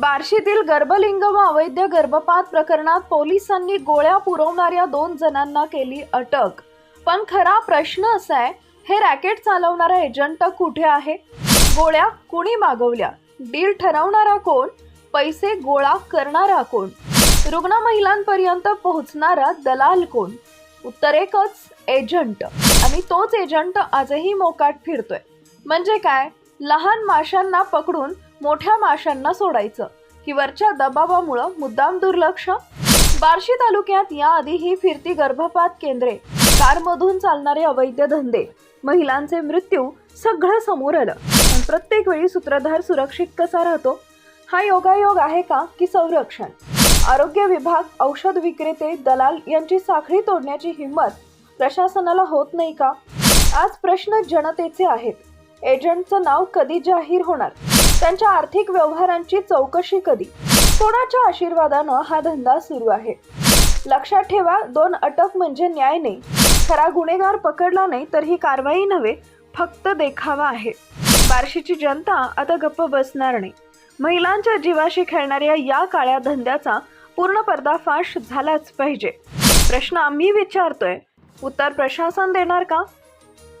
बार्शीतील गर्भलिंग व अवैध गर्भपात प्रकरणात पोलिसांनी गोळ्या पुरवणाऱ्या दोन जणांना केली अटक. पण खरा प्रश्न असा आहे हे रॅकेट चालवणारा एजंट कुठे आहे? गोळ्या कुणी मागवल्या? डील ठरवणारा कोण? पैसे गोळा करणारा कोण? रुग्ण महिलांपर्यंत पोहोचणारा दलाल कोण? उत्तर एकच एजंट. आणि तोच एजंट आजही मोकाट फिरतोय. म्हणजे काय? लहान माशांना पकडून मोठ्या माशांना सोडायचं. की वरच्या दबावामुळं मुद्दाम दुर्लक्ष? बार्शी तालुक्यात याआधी ही फिरती गर्भपात केंद्रे कारमधून चालणारे अवैध धंदे महिलांचे मृत्यू सगळं समोर आलं. पण प्रत्येक वेळी सूत्रधार सुरक्षित कसा राहतो? हा योगायोग आहे का की संरक्षण? आरोग्य विभाग औषध विक्रेते दलाल यांची साखळी तोडण्याची हिंमत प्रशासनाला होत नाही का? आज प्रश्न जनतेचे आहेत. एजंटचं नाव कधी जाहीर होणार? त्यांच्या आर्थिक व्यवहारांची चौकशी कधी? कोणाच्या आशीर्वादानं हा धंदा सुरू आहे? लक्षात ठेवा दोन अटक म्हणजे न्याय नाही. खरा गुन्हेगार पकडला नाही तर ही कारवाई नव्हे फक्त देखावा आहे. बार्शीची जनता आता गप्प बसणार नाही. महिलांच्या जीवाशी खेळणाऱ्या या काळ्या धंद्याचा पूर्ण पर्दाफाश झालाच पाहिजे. प्रश्न आम्ही विचारतोय. उत्तर प्रशासन देणार का?